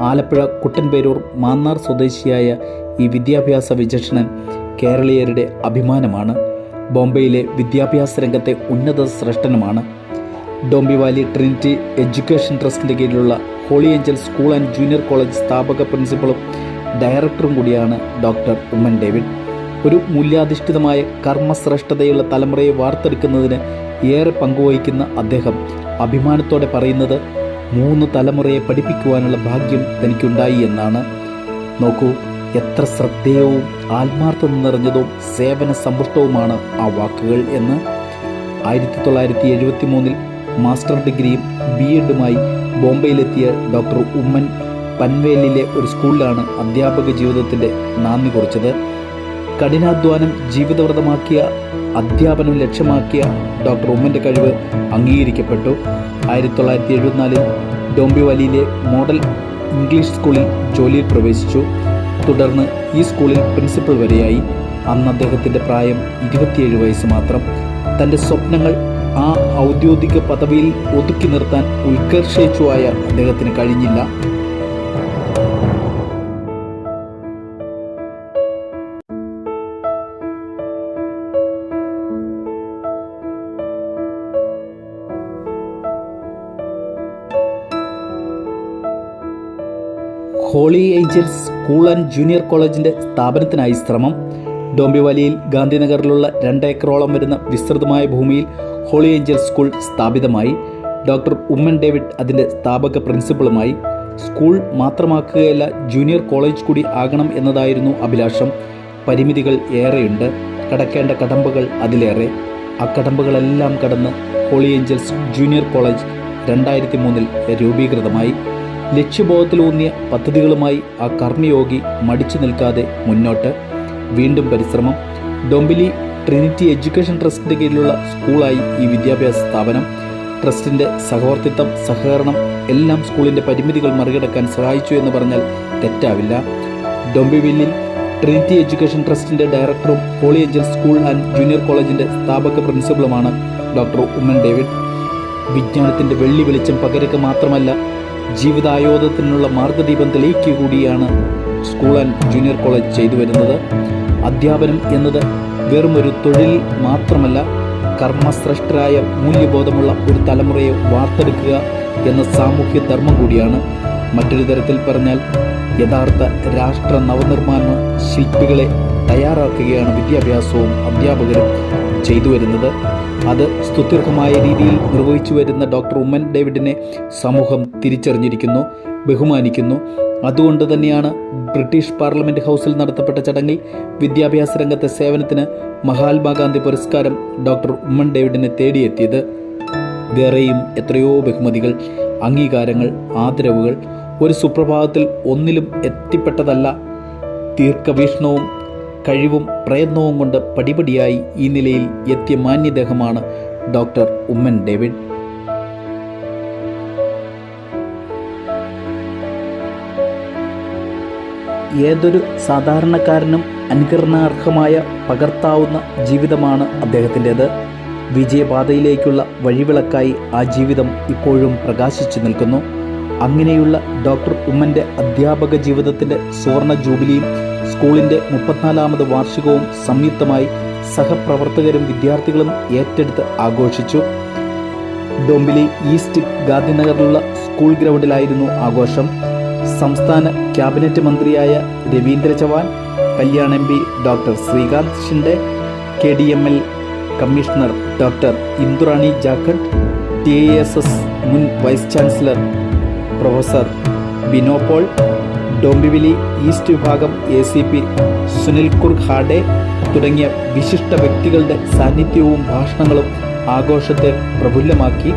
ആലപ്പുഴ കുട്ടൻപേരൂർ മാന്നാർ സ്വദേശിയായ ഈ വിദ്യാഭ്യാസ വിചക്ഷണൻ കേരളീയരുടെ അഭിമാനമാണ്. ബോംബെയിലെ വിദ്യാഭ്യാസ രംഗത്തെ ഉന്നത ശ്രേഷ്ഠനുമാണ്. ഡോംബിവാലി ട്രിനിറ്റി എഡ്യൂക്കേഷൻ ട്രസ്റ്റിന്റെ കീഴിലുള്ള Holy Angel school and junior college സ്ഥാപക പ്രിൻസിപ്പളും ഡയറക്ടറും കൂടിയാണ് ഡോക്ടർ ഉമ്മൻ ഡേവിഡ്. ഒരു മൂല്യാധിഷ്ഠിതമായ കർമ്മശ്രേഷ്ഠതയുള്ള തലമുറയെ വാർത്തെടുക്കുന്നതിന് ഏറെ പങ്കുവഹിക്കുന്ന അദ്ദേഹം അഭിമാനത്തോടെ പറയുന്നത് മൂന്ന് തലമുറയെ പഠിപ്പിക്കുവാനുള്ള ഭാഗ്യം തനിക്കുണ്ടായി എന്നാണ്. നോക്കൂ എത്ര ശ്രദ്ധേയവും ആത്മാർത്ഥം നിറഞ്ഞതും സേവന സമ്പുഷ്ടവുമാണ് ആ വാക്കുകൾ എന്ന്. ആയിരത്തി തൊള്ളായിരത്തി എഴുപത്തി മൂന്നിൽ മാസ്റ്റർ ഡിഗ്രിയും ബി എഡുമായി ബോംബെയിലെത്തിയ ഡോക്ടർ ഉമ്മൻ പൻവേലിലെ ഒരു സ്കൂളിലാണ് അധ്യാപക ജീവിതത്തിന്റെ നാന്ദി കുറിച്ചത്. കഠിനാധ്വാനം ജീവിതവ്രതമാക്കിയ അധ്യാപനം ലക്ഷ്യമാക്കിയ ഡോക്ടർ ഉമ്മന്റെ കഴിവ് അംഗീകരിക്കപ്പെട്ടു. ആയിരത്തി തൊള്ളായിരത്തി എഴുപത്തിനാലിൽ ഡോംബിവലിയിലെ മോഡൽ ഇംഗ്ലീഷ് സ്കൂളിൽ ജോലിയിൽ പ്രവേശിച്ചു. തുടർന്ന് ഈ സ്കൂളിൽ പ്രിൻസിപ്പൽ വരെയായി. അന്ന് അദ്ദേഹത്തിന്റെ പ്രായം ഇരുപത്തിയേഴ് വയസ്സ് മാത്രം. തന്റെ സ്വപ്നങ്ങൾ ആ ഔദ്യോഗിക പദവിയിൽ ഒതുക്കി നിർത്താൻ ഉത്കർഷിച്ചുവായ അദ്ദേഹത്തിന് കഴിഞ്ഞില്ല. Holy Angels school and junior കോളേജിന്റെ സ്ഥാപനത്തിനായി ശ്രമം. ഡോംബിവാലിയിൽ ഗാന്ധിനഗറിലുള്ള രണ്ടേക്കറോളം വരുന്ന വിസ്തൃതമായ ഭൂമിയിൽ ഹോളി ഏഞ്ചൽസ് സ്കൂൾ സ്ഥാപിതമായി. ഡോക്ടർ ഉമ്മൻ ഡേവിഡ് അതിന്റെ സ്ഥാപക പ്രിൻസിപ്പളുമായി. സ്കൂൾ മാത്രമാക്കുകയല്ല ജൂനിയർ കോളേജ് കൂടി ആകണം എന്നതായിരുന്നു അഭിലാഷം. പരിമിതികൾ ഏറെയുണ്ട്. കടക്കേണ്ട കടമ്പകൾ അതിലേറെ. ആ കടമ്പകളെല്ലാം കടന്ന് ഹോളി ഏഞ്ചൽസ് ജൂനിയർ കോളേജ് രണ്ടായിരത്തി മൂന്നിൽ രൂപീകൃതമായി. ലക്ഷ്യബോധത്തിലൂന്നിയ പദ്ധതികളുമായി ആ കർമ്മയോഗി മടിച്ചു നിൽക്കാതെ മുന്നോട്ട്. വീണ്ടും പരിശ്രമം. ഡൊംബിലി ട്രിനിറ്റി എഡ്യൂക്കേഷൻ ട്രസ്റ്റിന്റെ കീഴിലുള്ള സ്കൂളായി ഈ വിദ്യാഭ്യാസ സ്ഥാപനം. ട്രസ്റ്റിന്റെ സഹവർത്തിത്വം സഹകരണം എല്ലാം സ്കൂളിന്റെ പരിമിതികൾ മറികടക്കാൻ സഹായിച്ചു എന്ന് പറഞ്ഞാൽ തെറ്റാവില്ല. ഡൊംബിവില്ലിൽ ട്രിനിറ്റി എഡ്യൂക്കേഷൻ ട്രസ്റ്റിന്റെ ഡയറക്ടറും Holy Angel school and junior കോളേജിന്റെ സ്ഥാപക പ്രിൻസിപ്പളുമാണ് ഡോക്ടർ ഉമ്മൻ ഡേവിഡ്. വിജ്ഞാനത്തിന്റെ വെള്ളി വെളിച്ചം പകരക്ക് മാത്രമല്ല ജീവിതായോധത്തിനുള്ള മാർഗദീപം തെളിയിക്കുക കൂടിയാണ് സ്കൂൾ ആൻഡ് ജൂനിയർ കോളേജ് ചെയ്തു വരുന്നത്. അധ്യാപനം എന്നത് വെറും ഒരു തൊഴിൽ മാത്രമല്ല കർമ്മശ്രേഷ്ഠരായ മൂല്യബോധമുള്ള ഒരു തലമുറയെ വാർത്തെടുക്കുക എന്ന സാമൂഹ്യ ധർമ്മം കൂടിയാണ്. മറ്റൊരു തരത്തിൽ പറഞ്ഞാൽ യഥാർത്ഥ രാഷ്ട്ര നവനിർമ്മാണ ശില്പികളെ തയ്യാറാക്കുകയാണ് വിദ്യാഭ്യാസവും അധ്യാപകരും ചെയ്തു വരുന്നത്. അത് സ്തുത്യർഹമായ രീതിയിൽ നിർവഹിച്ചു വരുന്ന ഡോക്ടർ ഉമ്മൻ ഡേവിഡിനെ സമൂഹം തിരിച്ചറിഞ്ഞിരിക്കുന്നു ബഹുമാനിക്കുന്നു. അതുകൊണ്ട് തന്നെയാണ് ബ്രിട്ടീഷ് പാർലമെന്റ് ഹൗസിൽ നടത്തപ്പെട്ട ചടങ്ങിൽ വിദ്യാഭ്യാസ രംഗത്തെ സേവനത്തിന് മഹാത്മാഗാന്ധി പുരസ്കാരം ഡോക്ടർ ഉമ്മൻ ഡേവിഡിനെ തേടിയെത്തിയത്. വേറെയും എത്രയോ ബഹുമതികൾ അംഗീകാരങ്ങൾ ആദരവുകൾ ഒരു സുപ്രഭാതത്തിൽ ഒന്നിലും എത്തിപ്പെട്ടതല്ല. ദീർഘവീക്ഷണവും കഴിവും പ്രയത്നവും കൊണ്ട് പടിപടിയായി ഈ നിലയിൽ എത്തിയ മാന്യദേഹമാണ് ഡോക്ടർ ഉമ്മൻ ഡേവിഡ്. ഏതൊരു സാധാരണക്കാരനും അനുകരണാർഹമായ പകർത്താവുന്ന ജീവിതമാണ് അദ്ദേഹത്തിന്റെത്. വിജയപാതയിലേക്കുള്ള വഴിവിളക്കായി ആ ജീവിതം ഇപ്പോഴും പ്രകാശിച്ചു നിൽക്കുന്നു. അങ്ങനെയുള്ള ഡോക്ടർ ഉമ്മന്റെ അധ്യാപക ജീവിതത്തിന്റെ സുവർണ ജൂബിലിയും സ്കൂളിന്റെ മുപ്പത്തിനാലാമത് വാർഷികവും സംയുക്തമായി സഹപ്രവർത്തകരും വിദ്യാർത്ഥികളും ഏറ്റെടുത്ത് ആഘോഷിച്ചു. ഡോംബിലി ഈസ്റ്റ് ഗാന്ധിനഗറിലുള്ള സ്കൂൾ ഗ്രൗണ്ടിലായിരുന്നു ആഘോഷം. സംസ്ഥാന ക്യാബിനറ്റ് മന്ത്രിയായ Ravindra Chavan Kalyan M P doctor Shrikant Shinde K D M L commissioner doctor Indurani Jakhad T A S S മുൻ vice chancellor professor Binopaul Dombivli east വിഭാഗം A C P Sunil Kurkhade തുടങ്ങിയ വിശിഷ്ട വ്യക്തികളുടെ സാന്നിധ്യവും ഭാഷണങ്ങളും ആഘോഷത്തെ പ്രഫുല്ലമാക്കി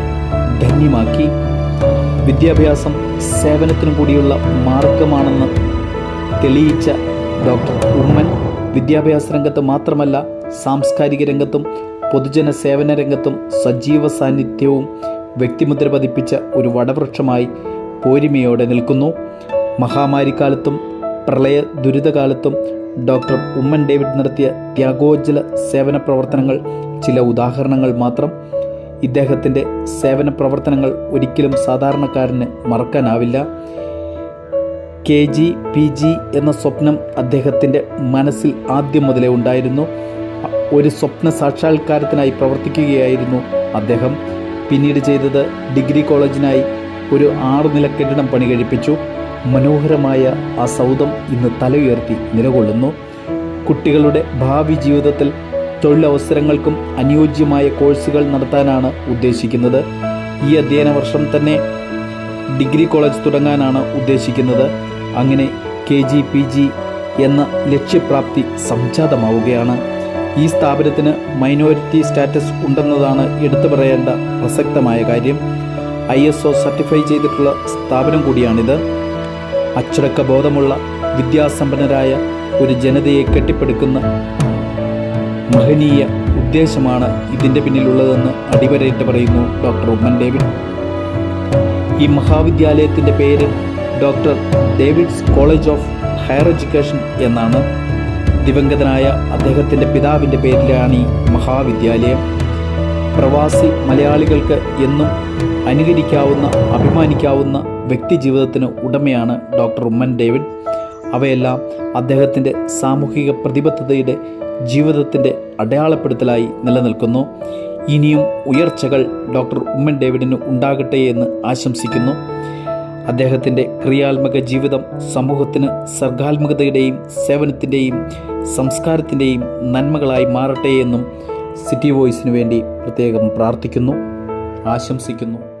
ധന്യമാക്കി. വിദ്യാഭ്യാസം സേവനത്തിനു കൂടിയുള്ള മാർഗമാണെന്ന് തെളിയിച്ച doctor Oommen വിദ്യാഭ്യാസ രംഗത്ത് മാത്രമല്ല സാംസ്കാരിക രംഗത്തും പൊതുജന സേവന രംഗത്തും സജീവ സാന്നിധ്യവും വ്യക്തിമുദ്ര പതിപ്പിച്ച ഒരു വടവൃക്ഷമായി പോരിമയോടെ നിൽക്കുന്നു. മഹാമാരിക്കാലത്തും പ്രളയ ദുരിതകാലത്തും ഡോക്ടർ ഉമ്മൻ ഡേവിഡ് നടത്തിയ ത്യാഗോജ്ജല സേവന പ്രവർത്തനങ്ങൾ ചില ഉദാഹരണങ്ങൾ മാത്രം. ഇദ്ദേഹത്തിന്റെ സേവന പ്രവർത്തനങ്ങൾ ഒരിക്കലും സാധാരണക്കാരന് മറക്കാനാവില്ല. കെ ജി പി ജി എന്ന സ്വപ്നം അദ്ദേഹത്തിന്റെ മനസ്സിൽ ആദ്യം മുതലേ ഉണ്ടായിരുന്നു. ഒരു സ്വപ്ന സാക്ഷാത്കാരത്തിനായി പ്രവർത്തിക്കുകയായിരുന്നു അദ്ദേഹം. പിന്നീട് ചെയ്തത് ഡിഗ്രി കോളേജിനായി ഒരു ആറ് നില കെട്ടിടം പണി കഴിപ്പിച്ചു. മനോഹരമായ ആ സൗദം ഇന്ന് തല ഉയർത്തി നിലകൊള്ളുന്നു. കുട്ടികളുടെ ഭാവി ജീവിതത്തിൽ തൊഴിലവസരങ്ങൾക്കും അനുയോജ്യമായ കോഴ്സുകൾ നടത്താനാണ് ഉദ്ദേശിക്കുന്നത്. ഈ അധ്യയന വർഷം തന്നെ ഡിഗ്രി കോളേജ് തുടങ്ങാനാണ് ഉദ്ദേശിക്കുന്നത്. അങ്ങനെ കെ ജി പി ജി എന്ന ലക്ഷ്യപ്രാപ്തി സംജാതമാവുകയാണ്. ഈ സ്ഥാപനത്തിന് മൈനോരിറ്റി സ്റ്റാറ്റസ് ഉണ്ടെന്നതാണ് എടുത്തു പറയേണ്ട പ്രസക്തമായ കാര്യം. ഐ എസ് ഒ സർട്ടിഫൈ ചെയ്തിട്ടുള്ള സ്ഥാപനം കൂടിയാണിത്. അച്ചടക്ക ബോധമുള്ള വിദ്യാസമ്പന്നരായ ഒരു ജനതയെ കെട്ടിപ്പടുക്കുന്ന മഹനീയ ഉദ്ദേശമാണ് ഇതിന്റെ പിന്നിലുള്ളതെന്ന് അടിവരയിട്ട് പറയുന്നു ഡോക്ടർ ഉമ്മൻ ഡേവിഡ്. ഈ മഹാവിദ്യാലയത്തിന്റെ പേര് doctor David's college of higher education എന്നാണ്. ദിവംഗതനായ അദ്ദേഹത്തിന്റെ പിതാവിന്റെ പേരിലാണ് ഈ മഹാവിദ്യാലയം. പ്രവാസി മലയാളികൾക്ക് എന്നും അനുകരിക്കാവുന്ന അഭിമാനിക്കാവുന്ന വ്യക്തി ജീവിതത്തിന് ഉടമയാണ് ഡോക്ടർ ഉമ്മൻ ഡേവിഡ്. അവയെല്ലാം അദ്ദേഹത്തിന്റെ സാമൂഹിക പ്രതിബദ്ധതയുടെ ജീവിതത്തിന്റെ അടയാളപ്പെടുത്തലായി നിലനിൽക്കുന്നു. ഇനിയും ഉയർച്ചകൾ ഡോക്ടർ ഉമ്മൻ ഡേവിഡിന് ഉണ്ടാകട്ടെ എന്ന് ആശംസിക്കുന്നു. അദ്ദേഹത്തിന്റെ ക്രിയാത്മക ജീവിതം സമൂഹത്തിന് സർഗാത്മകതയുടെയും സേവനത്തിന്റെയും സംസ്കാരത്തിന്റെയും നന്മകളായി മാറട്ടെ എന്നും സിറ്റി വോയിസിനു വേണ്ടി പ്രത്യേകം പ്രാർത്ഥിക്കുന്നു. ആശംസിക്കുന്നു.